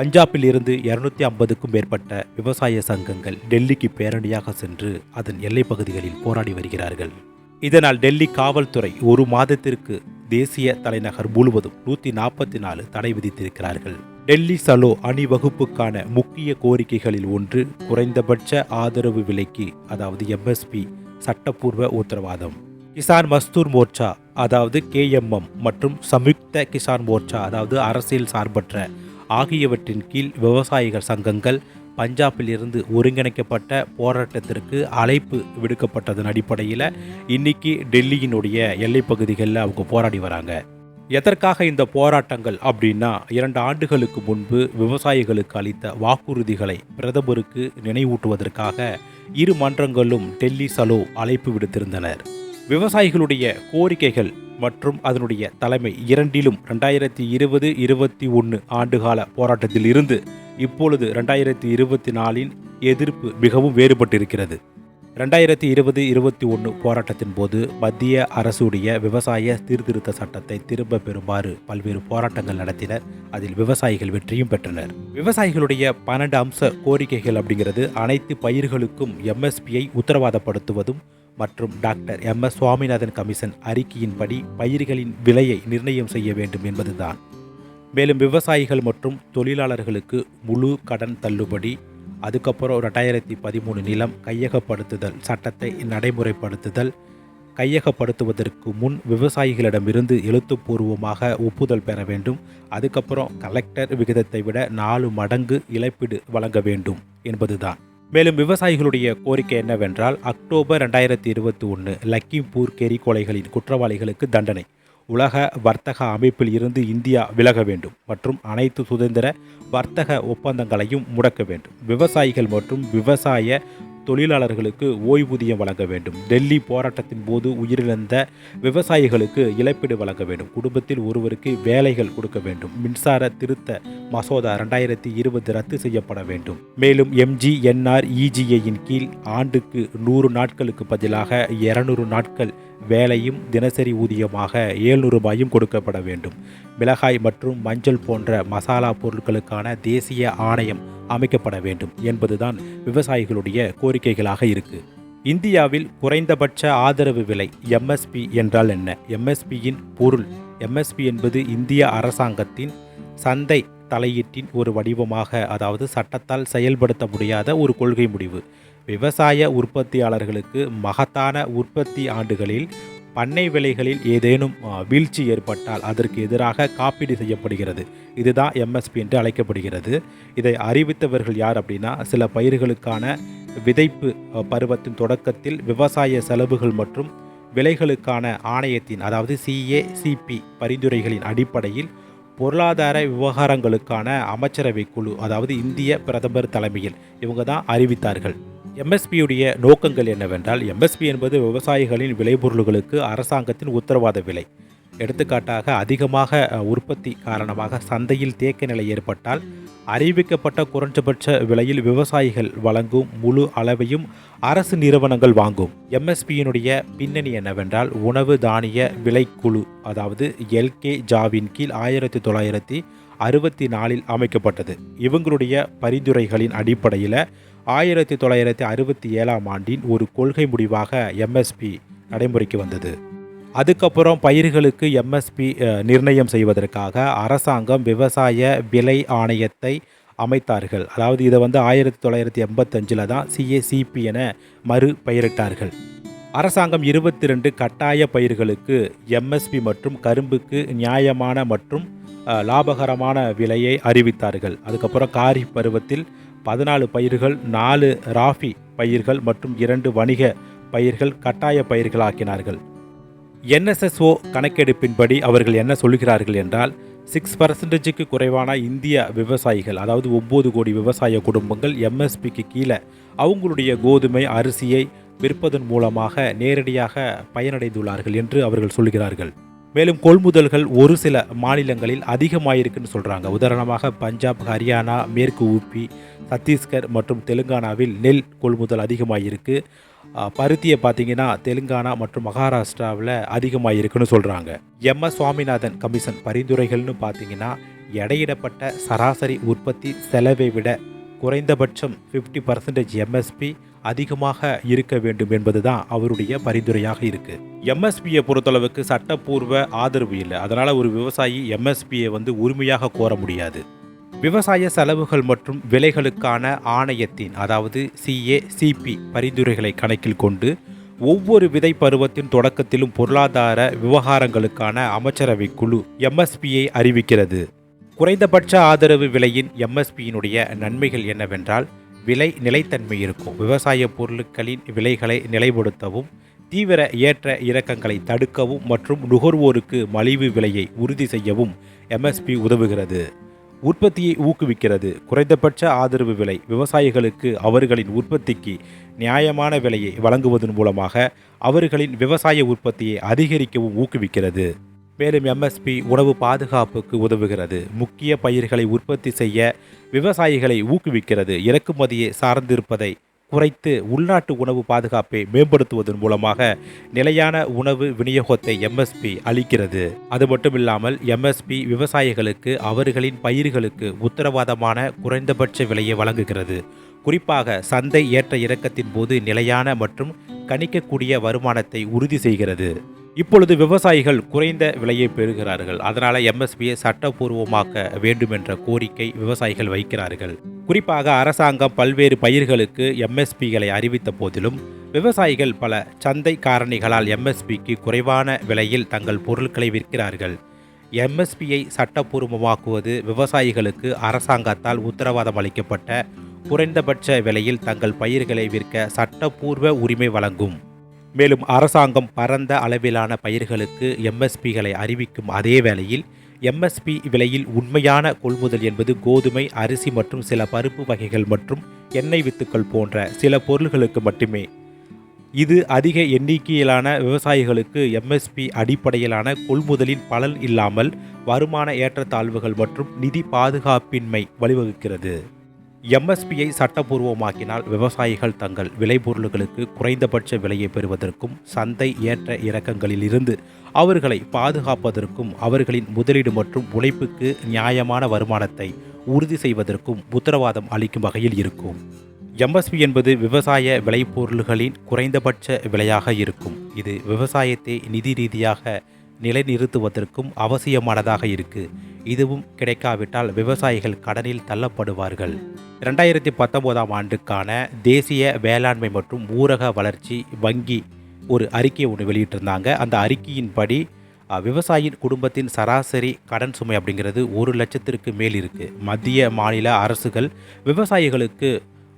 பஞ்சாபில் இருந்து இருநூத்தி ஐம்பதுக்கும் மேற்பட்ட விவசாய சங்கங்கள் டெல்லிக்கு பேரணியாக சென்று அதன் எல்லைப் பகுதிகளில் போராடி வருகிறார்கள். இதனால் டெல்லி காவல்துறை ஒரு மாதத்திற்கு தேசிய தலைநகர் முழுவதும் நூற்றி நாற்பத்தி நாலு தடை விதித்திருக்கிறார்கள். டெல்லி சலோ அணிவகுப்புக்கான முக்கிய கோரிக்கைகளில் ஒன்று குறைந்தபட்ச ஆதரவு விலைக்கு அதாவது எம்எஸ்பி சட்டப்பூர்வ உத்தரவாதம். கிசான் மஸ்தூர் மோர்ச்சா அதாவது கேஎம்எம் மற்றும் சம்யுக்த கிசான் மோர்ச்சா அதாவது அரசியல் சார்பற்ற ஆகியவற்றின் கீழ் விவசாயிகள் சங்கங்கள் பஞ்சாபிலிருந்து ஒருங்கிணைக்கப்பட்ட போராட்டத்திற்கு அழைப்பு விடுக்கப்பட்டதன் அடிப்படையில் இன்னைக்கு டெல்லியினுடைய எல்லைப்பகுதிகளில் அவங்க போராடி வராங்க. எதற்காக இந்த போராட்டங்கள் அப்படின்னா இரண்டு ஆண்டுகளுக்கு முன்பு விவசாயிகளுக்கு அளித்த வாக்குறுதிகளை பிரதமருக்கு நினைவூட்டுவதற்காக இரு மன்றங்களும் டெல்லி சலோ அழைப்பு விடுத்திருந்தனர். விவசாயிகளுடைய கோரிக்கைகள் மற்றும் அதனுடைய தலைமை இரண்டிலும் ரெண்டாயிரத்தி இருபது இருபத்தி ஒன்று ஆண்டுகால போராட்டத்தில் இருந்து இப்பொழுது ரெண்டாயிரத்தி இருபத்தி நாலின் எதிர்ப்பு மிகவும் வேறுபட்டிருக்கிறது. ரெண்டாயிரத்தி இருபது இருபத்தி ஒன்று போராட்டத்தின் போது மத்திய அரசுடைய விவசாய சீர்திருத்த சட்டத்தை திரும்ப பெறுமாறு பல்வேறு போராட்டங்கள் நடத்தினர். அதில் விவசாயிகள் வெற்றியும் பெற்றனர். விவசாயிகளுடைய பன்னெண்டு அம்ச கோரிக்கைகள் அப்படிங்கிறது அனைத்து பயிர்களுக்கும் எம்எஸ்பியை உத்தரவாதப்படுத்துவதும் மற்றும் doctor M S Swaminathan commission அறிக்கையின்படி பயிர்களின் விலையை நிர்ணயம் செய்ய வேண்டும் என்பதுதான். மேலும் விவசாயிகள் மற்றும் தொழிலாளர்களுக்கு முழு கடன் தள்ளுபடி அதுக்கப்புறம் ரெண்டாயிரத்தி பதிமூணு நிலம் கையகப்படுத்துதல் சட்டத்தை நடைமுறைப்படுத்துதல் கையகப்படுத்துவதற்கு முன் விவசாயிகளிடமிருந்து எழுத்துப்பூர்வமாக ஒப்புதல் பெற வேண்டும். அதுக்கப்புறம் கலெக்டர் விகிதத்தை விட நாலு மடங்கு இழப்பீடு வழங்க வேண்டும் என்பதுதான். மேலும் விவசாயிகளுடைய கோரிக்கை என்னவென்றால் அக்டோபர் ரெண்டாயிரத்தி இருபத்தி ஒன்று லக்கிம்பூர் கெரி கொலைகளின் குற்றவாளிகளுக்கு தண்டனை. உலக வர்த்தக அமைப்பில் இருந்து இந்தியா விலக வேண்டும் மற்றும் அனைத்து சுதந்திர வர்த்தக ஒப்பந்தங்களையும் முடக்க வேண்டும். விவசாயிகள் மற்றும் விவசாய தொழிலாளர்களுக்கு ஓய்வூதியம் வழங்க வேண்டும். டெல்லி போராட்டத்தின் போது உயிரிழந்த விவசாயிகளுக்கு இழப்பீடு வழங்க வேண்டும். குடும்பத்தில் ஒருவருக்கு வேலைகள் கொடுக்க வேண்டும். மின்சார திருத்த மசோதா ரெண்டாயிரத்தி இருபது ரத்து செய்யப்பட வேண்டும். மேலும் எம்ஜிஎன்ஆர் இஜிஏயின் கீழ் ஆண்டுக்கு நூறு நாட்களுக்கு பதிலாக இருநூறு நாட்கள் வேலையும் தினசரி ஊதியமாக ஏழ்நூறு ரூபாயும் கொடுக்கப்பட வேண்டும். மிளகாய் மற்றும் மஞ்சள் போன்ற மசாலா பொருட்களுக்கான தேசிய ஆணையம் அமைக்கப்பட வேண்டும் என்பதுதான் விவசாயிகளுடைய நடவடிக்கைகளாக இருக்கு. இந்தியாவில் குறைந்தபட்ச ஆதரவு விலை எம்எஸ்பி என்றால் என்ன? எம்எஸ்பியின் பொருள். எம்எஸ்பி என்பது இந்திய அரசாங்கத்தின் சந்தை தலையீட்டின் ஒரு வடிவமாக அதாவது சட்டத்தால் செயல்படுத்த முடியாத ஒரு கொள்கை முடிவு. விவசாய உற்பத்தியாளர்களுக்கு மகத்தான உற்பத்தி ஆண்டுகளில் பண்ணை விலைகளில் ஏதேனும் வீழ்ச்சி ஏற்பட்டால் அதற்கு எதிராக காப்பீடு செய்யப்படுகிறது. இதுதான் எம்எஸ்பி என்று அழைக்கப்படுகிறது. இதை அறிவித்தவர்கள் யார் அப்படின்னா சில பயிர்களுக்கான விதைப்பு பருவத்தின் தொடக்கத்தில் விவசாய செலவுகள் மற்றும் விலைகளுக்கான ஆணையத்தின் அதாவது சிஏசிபி பரிந்துரைகளின் அடிப்படையில் பொருளாதார விவகாரங்களுக்கான அமைச்சரவை குழு அதாவது இந்திய பிரதமர் தலைமையில் இவங்க தான் அறிவித்தார்கள். எம்எஸ்பியுடைய நோக்கங்கள் என்னவென்றால் எம்எஸ்பி என்பது விவசாயிகளின் விளைபொருள்களுக்கு அரசாங்கத்தின் உத்தரவாத விலை. எடுத்துக்காட்டாக அதிகமாக உற்பத்தி காரணமாக சந்தையில் தேக்க நிலை ஏற்பட்டால் அறிவிக்கப்பட்ட குறைந்தபட்ச விலையில் விவசாயிகள் வழங்கும் முழு அளவையும் அரசு நிறுவனங்கள் வாங்கும். எம்எஸ்பியினுடைய பின்னணி என்னவென்றால் உணவு தானிய விலைக்குழு அதாவது எல்கே ஜாவின் கீழ் ஆயிரத்தி தொள்ளாயிரத்தி அறுபத்தி நாலில் அமைக்கப்பட்டது. இவங்களுடைய பரிந்துரைகளின் அடிப்படையில் ஆயிரத்தி தொள்ளாயிரத்தி அறுபத்தி ஏழாம் ஆண்டின் ஒரு கொள்கை முடிவாக எம்எஸ்பி நடைமுறைக்கு வந்தது. அதுக்கப்புறம் பயிர்களுக்கு எம்எஸ்பி நிர்ணயம் செய்வதற்காக அரசாங்கம் விவசாய விலை ஆணையத்தை அமைத்தார்கள். அதாவது இதை வந்து ஆயிரத்தி தொள்ளாயிரத்தி எண்பத்தஞ்சில் தான் சிஏசிபி என மறு பெயரிட்டார்கள். அரசாங்கம் இருபத்தி ரெண்டு கட்டாய பயிர்களுக்கு எம்எஸ்பி மற்றும் கரும்புக்கு நியாயமான மற்றும் லாபகரமான விலையை அறிவித்தார்கள். அதுக்கப்புறம் காரி பருவத்தில் பதினாலு பயிர்கள் நாலு ராஃபி பயிர்கள் மற்றும் இரண்டு வணிக பயிர்கள் கட்டாய பயிர்களாக்கினார்கள். என்எஸ்எஸ்ஓ கணக்கெடுப்பின்படி அவர்கள் என்ன சொல்கிறார்கள் என்றால் சிக்ஸ் பர்சன்டேஜுக்கு குறைவான இந்திய விவசாயிகள் அதாவது ஒம்பது கோடி விவசாய குடும்பங்கள் எம்எஸ்பிக்கு கீழே அவங்களுடைய கோதுமை அரிசியை விற்பதன் மூலமாக நேரடியாக பயனடைந்துள்ளார்கள் என்று அவர்கள் சொல்கிறார்கள். மேலும் கொள்முதல்கள் ஒரு சில மாநிலங்களில் அதிகமாயிருக்குன்னு சொல்கிறாங்க உதாரணமாக பஞ்சாப் ஹரியானா மேற்கு ஊபி சத்தீஸ்கர் மற்றும் தெலுங்கானாவில் நெல் கொள்முதல் அதிகமாயிருக்கு. பருத்தியை பார்த்தீங்கன்னா தெலுங்கானா மற்றும் மகாராஷ்டிராவில் அதிகமாயிருக்குன்னு சொல்கிறாங்க எம். எஸ். சுவாமிநாதன் கமிஷன் பரிந்துரைகள்னு பார்த்தீங்கன்னா எடையிடப்பட்ட சராசரி உற்பத்தி செலவை விட குறைந்தபட்சம் 50% பர்சன்டேஜ் எம்எஸ்பி அதிகமாக இருக்க வேண்டும் என்பதுதான் அவருடைய பரிந்துரையாக இருக்கு. எம்எஸ்பியை பொறுத்தளவுக்கு சட்டப்பூர்வ ஆதரவு இல்லை. அதனால ஒரு விவசாயி எம்எஸ்பியை வந்து உரிமையாக கோர முடியாது. விவசாய செலவுகள் மற்றும் விலைகளுக்கான ஆணையத்தின் அதாவது சிஏ சிபி பரிந்துரைகளை கணக்கில் கொண்டு ஒவ்வொரு விதை பருவத்தின் தொடக்கத்திலும் பொருளாதார விவகாரங்களுக்கான அமைச்சரவை குழு எம்எஸ்பியை அறிவிக்கிறது. குறைந்தபட்ச ஆதரவு விலையின் எம்எஸ்பியினுடைய நன்மைகள் என்னவென்றால் விலை நிலைத்தன்மை இருக்கும். விவசாய பொருட்களின் விலைகளை நிலைப்படுத்தவும் தீவிர ஏற்ற இறக்கங்களை தடுக்கவும் மற்றும் நுகர்வோருக்கு மலிவு விலையை உறுதி செய்யவும் எம்எஸ்பி உதவுகிறது. உற்பத்தியை ஊக்குவிக்கிறது. குறைந்தபட்ச ஆதரவு விலை விவசாயிகளுக்கு அவர்களின் உற்பத்திக்கு நியாயமான விலையை வழங்குவதன் மூலமாக அவர்களின் விவசாய உற்பத்தியை அதிகரிக்கவும் ஊக்குவிக்கிறது. மேலும் எம்எஸ்பி உணவு பாதுகாப்புக்கு உதவுகிறது. முக்கிய பயிர்களை உற்பத்தி செய்ய விவசாயிகளை ஊக்குவிக்கிறது இறக்குமதியை சார்ந்திருப்பதை குறைத்து உள்நாட்டு உணவு பாதுகாப்பை மேம்படுத்துவதன் மூலமாக நிலையான உணவு விநியோகத்தை எம்எஸ்பி அளிக்கிறது. அது மட்டுமில்லாமல் எம்எஸ்பி விவசாயிகளுக்கு அவர்களின் பயிர்களுக்கு உத்தரவாதமான குறைந்தபட்ச விலையை வழங்குகிறது. குறிப்பாக சந்தை ஏற்ற இறக்கத்தின் போது நிலையான மற்றும் கணிக்கக்கூடிய வருமானத்தை உறுதி செய்கிறது. இப்பொழுது விவசாயிகள் குறைந்த விலையை பெறுகிறார்கள். அதனால் எம்எஸ்பியை சட்டப்பூர்வமாக்க வேண்டும் என்ற கோரிக்கை விவசாயிகள் வைக்கிறார்கள். குறிப்பாக அரசாங்கம் பல்வேறு பயிர்களுக்கு எம்எஸ்பிகளை அறிவித்த போதிலும் விவசாயிகள் பல சந்தை காரணிகளால் எம்எஸ்பிக்கு குறைவான விலையில் தங்கள் பொருட்களை விற்கிறார்கள். எம்எஸ்பியை சட்டப்பூர்வமாக்குவது விவசாயிகளுக்கு அரசாங்கத்தால் உத்தரவாதம் அளிக்கப்பட்ட குறைந்தபட்ச விலையில் தங்கள் பயிர்களை விற்க சட்டப்பூர்வ உரிமை வழங்கும். மேலும் அரசாங்கம் பரந்த அளவிலான பயிர்களுக்கு எம்எஸ்பிகளை அறிவிக்கும் அதே வேளையில் எம்எஸ்பி விலையில் உண்மையான கொள்முதல் என்பது கோதுமை அரிசி மற்றும் சில பருப்பு வகைகள் மற்றும் எண்ணெய் வித்துக்கள் போன்ற சில பொருள்களுக்கு மட்டுமே. இது அதிக எண்ணிக்கையிலான விவசாயிகளுக்கு எம்எஸ்பி அடிப்படையிலான கொள்முதலின் பலன் இல்லாமல் வருமான ஏற்றத்தாழ்வுகள் மற்றும் நிதி பாதுகாப்பின்மை வழிவகுக்கிறது. எம்எஸ்பியை சட்டப்பூர்வமாக்கினால் விவசாயிகள் தங்கள் விளைபொருள்களுக்கு குறைந்தபட்ச விலையை பெறுவதற்கும் சந்தை ஏற்ற இறக்கங்களில் இருந்து அவர்களை பாதுகாப்பதற்கும் அவர்களின் முதலீடு மற்றும் உழைப்புக்கு நியாயமான வருமானத்தை உறுதி செய்வதற்கும் உத்தரவாதம் அளிக்கும் வகையில் இருக்கும். எம்எஸ்பி என்பது விவசாய விளைபொருள்களின் குறைந்தபட்ச விலையாக இருக்கும். இது விவசாயத்தை நிதி ரீதியாக நிலைநிறுத்துவதற்கும் அவசியமானதாக இருக்கு. இதுவும் கிடைக்காவிட்டால் விவசாயிகள் கடனில் தள்ளப்படுவார்கள். ரெண்டாயிரத்தி பத்தொன்பதாம் ஆண்டுக்கான தேசிய வேளாண்மை மற்றும் ஊரக வளர்ச்சி வங்கி ஒரு அறிக்கை ஒன்று வெளியிட்டிருந்தாங்க. அந்த அறிக்கையின்படி விவசாயின் விவசாயியின் குடும்பத்தின் சராசரி கடன் சுமை அப்படிங்கிறது ஒரு லட்சத்திற்கு மேல் இருக்குது மத்திய மாநில அரசுகள் விவசாயிகளுக்கு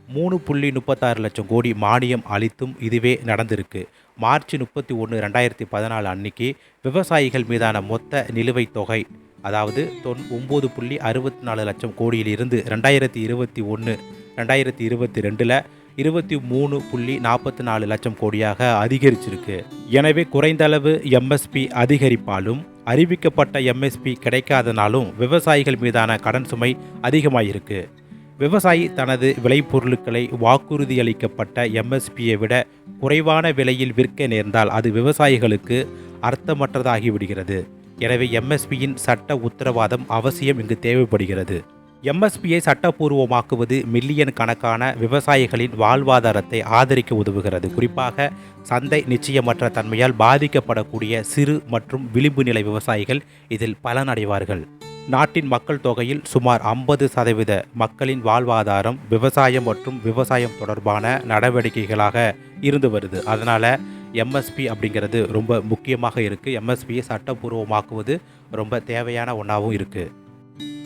மூணு புள்ளி முப்பத்தாறு லட்சம் கோடி மானியம் அளித்தும் இதுவே நடந்திருக்கு. மார்ச் முப்பத்தி ஒன்று ரெண்டாயிரத்தி பதினாலு அன்னைக்கு விவசாயிகள் மீதான மொத்த நிலுவைத் தொகை அதாவது தொன் ஒம்பது புள்ளி அறுபத்தி நாலு லட்சம் கோடியிலிருந்து ரெண்டாயிரத்தி இருபத்தி ஒன்று ரெண்டாயிரத்தி இருபத்தி ரெண்டில் இருபத்தி மூணு புள்ளி நாற்பத்தி நாலு லட்சம் கோடியாக அதிகரிச்சிருக்கு. எனவே குறைந்த அளவு எம்எஸ்பி அதிகரிப்பாலும் அறிவிக்கப்பட்ட எம்எஸ்பி கிடைக்காதனாலும் விவசாயிகள் மீதான கடன் சுமை அதிகமாயிருக்கு. விவசாயி தனது விளைபொருட்களை வாக்குறுதியளிக்கப்பட்ட எம்எஸ்பியை விட குறைவான விலையில் விற்க நேர்ந்தால் அது விவசாயிகளுக்கு அர்த்தமற்றதாகிவிடுகிறது. எனவே எம்எஸ்பியின் சட்ட உத்தரவாதம் அவசியம் இங்கு தேவைப்படுகிறது. எம்எஸ்பியை சட்டப்பூர்வமாக்குவது மில்லியன் கணக்கான விவசாயிகளின் வாழ்வாதாரத்தை ஆதரிக்க உதவுகிறது. குறிப்பாக சந்தை நிச்சயமற்ற தன்மையால் பாதிக்கப்படக்கூடிய சிறு மற்றும் விளிம்பு நிலை விவசாயிகள் இதில் பலனடைவார்கள். நாட்டின் மக்கள் தொகையில் சுமார் ஐம்பது சதவீத மக்களின் வாழ்வாதாரம் விவசாயம் மற்றும் விவசாயம் தொடர்பான நடவடிக்கைகளாக இருந்து வருது. அதனால் எம்எஸ்பி அப்படிங்கிறது ரொம்ப முக்கியமாக இருக்குது எம்எஸ்பியை சட்டப்பூர்வமாக்குவது ரொம்ப தேவையான ஒன்றாகவும் இருக்குது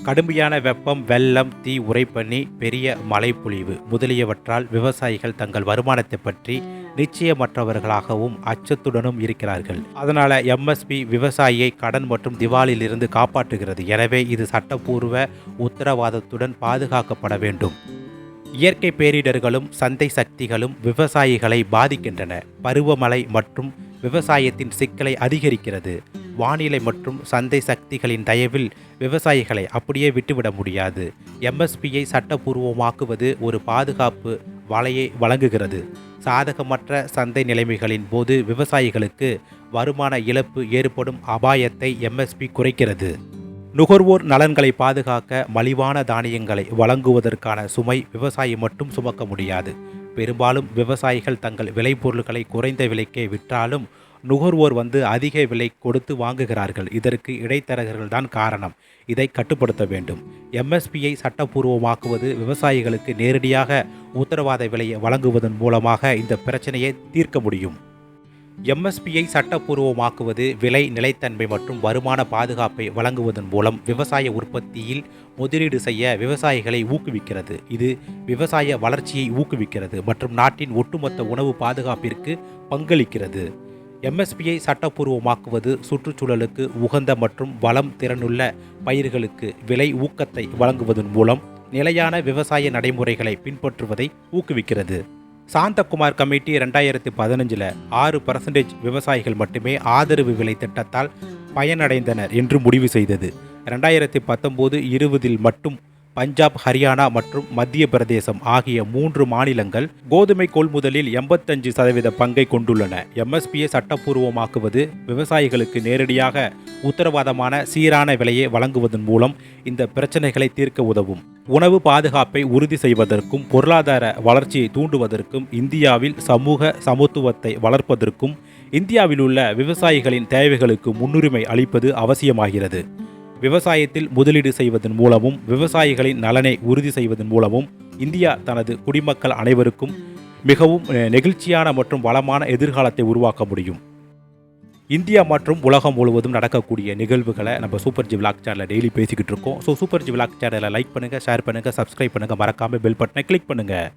கடுமையான வெப்பம் வெள்ளம் தீ உறைப்பனி பெரிய மழைப்பொழிவு முதலியவற்றால் விவசாயிகள் தங்கள் வருமானத்தை பற்றி நிச்சயமற்றவர்களாகவும் அச்சத்துடனும் இருக்கிறார்கள். அதனால் எம்எஸ்பி விவசாயியை கடன் மற்றும் திவாலிலிருந்து காப்பாற்றுகிறது. எனவே இது சட்டப்பூர்வ உத்தரவாதத்துடன் பாதுகாக்கப்பட வேண்டும். இயற்கை பேரிடர்களும் சந்தை சக்திகளும் விவசாயிகளை பாதிக்கின்றன. பருவமழை மற்றும் விவசாயத்தின் சிக்கலை அதிகரிக்கிறது. வானிலை மற்றும் சந்தை சக்திகளின் தயவில் விவசாயிகளை அப்படியே விட்டுவிட முடியாது. எம்எஸ்பியை சட்டப்பூர்வமாக்குவது ஒரு பாதுகாப்பு வலையை வழங்குகிறது. சாதகமற்ற சந்தை நிலைமைகளின் போது விவசாயிகளுக்கு வருமான இழப்பு ஏற்படும் அபாயத்தை எம்எஸ்பி குறைக்கிறது. நுகர்வோர் நலன்களை பாதுகாக்க மலிவான தானியங்களை வழங்குவதற்கான சுமை விவசாயி மட்டும் சுமக்க முடியாது. பெரும்பாலும் விவசாயிகள் தங்கள் விளைபொருள்களை குறைந்த விலைக்கே விற்றாலும் நுகர்வோர் வந்து அதிக விலை கொடுத்து வாங்குகிறார்கள். இதற்கு இடைத்தரகர்கள் தான் காரணம். இதை கட்டுப்படுத்த வேண்டும். எம்எஸ்பியை சட்டப்பூர்வமாக்குவது விவசாயிகளுக்கு நேரடியாக உத்தரவாத விலையை வழங்குவதன் மூலமாக இந்த பிரச்சனையை தீர்க்க முடியும். எம்எஸ்பியை சட்டப்பூர்வமாக்குவது விலை நிலைத்தன்மை மற்றும் வருமான பாதுகாப்பை வழங்குவதன் மூலம் விவசாய உற்பத்தியில் முதலீடு செய்ய விவசாயிகளை ஊக்குவிக்கிறது. இது விவசாய வளர்ச்சியை ஊக்குவிக்கிறது மற்றும் நாட்டின் ஒட்டுமொத்த உணவு பாதுகாப்பிற்கு பங்களிக்கிறது. எம்எஸ்பியை சட்டப்பூர்வமாக்குவது சுற்றுச்சூழலுக்கு உகந்த மற்றும் வளம் திறனுள்ள பயிர்களுக்கு விலை ஊக்கத்தை வழங்குவதன் மூலம் நிலையான விவசாய நடைமுறைகளை பின்பற்றுவதை ஊக்குவிக்கிறது. சாந்தகுமார் கமிட்டி ரெண்டாயிரத்தி பதினஞ்சில் ஆறு பர்சன்டேஜ் விவசாயிகள் மட்டுமே ஆதரவு விலை திட்டத்தால் பயனடைந்தனர் என்று முடிவு செய்தது. ரெண்டாயிரத்தி பத்தொம்போது இருபதில் மட்டும் பஞ்சாப் ஹரியானா மற்றும் மத்திய பிரதேசம் ஆகிய மூன்று மாநிலங்கள் கோதுமை கொள்முதலில் எண்பத்தஞ்சு சதவீத பங்கை கொண்டுள்ளன. எம்எஸ்பியை சட்டப்பூர்வமாக்குவது விவசாயிகளுக்கு நேரடியாக உத்தரவாதமான சீரான விலையை வழங்குவதன் மூலம் இந்த பிரச்சனைகளை தீர்க்க உதவும். உணவு பாதுகாப்பை உறுதி செய்வதற்கும் பொருளாதார வளர்ச்சியை தூண்டுவதற்கும் இந்தியாவில் சமூக சமத்துவத்தை வளர்ப்பதற்கும் இந்தியாவில் உள்ள விவசாயிகளின் தேவைகளுக்கு முன்னுரிமை அளிப்பது அவசியமாகிறது. விவசாயத்தில் முதலீடு செய்வதன் மூலமும் விவசாயிகளின் நலனை உறுதி செய்வதன் மூலமும் இந்தியா தனது குடிமக்கள் அனைவருக்கும் மிகவும் நெகிழ்ச்சியான மற்றும் வளமான எதிர்காலத்தை உருவாக்க முடியும். இந்தியா மற்றும் உலகம் முழுவதும் நடக்கக்கூடிய நிகழ்வுகளை நம்ம சூப்பர் ஜி விளாக் சேனலில் டெய்லி பேசிக்கிட்டு இருக்கோம். ஸோ சூப்பர் ஜி விளாக் சேனலை லைக் பண்ணுங்கள் ஷேர் பண்ணுங்கள் சப்ஸ்கிரைப் பண்ணுங்கள் மறக்காமல் பெல் பட்டனை கிளிக் பண்ணுங்கள்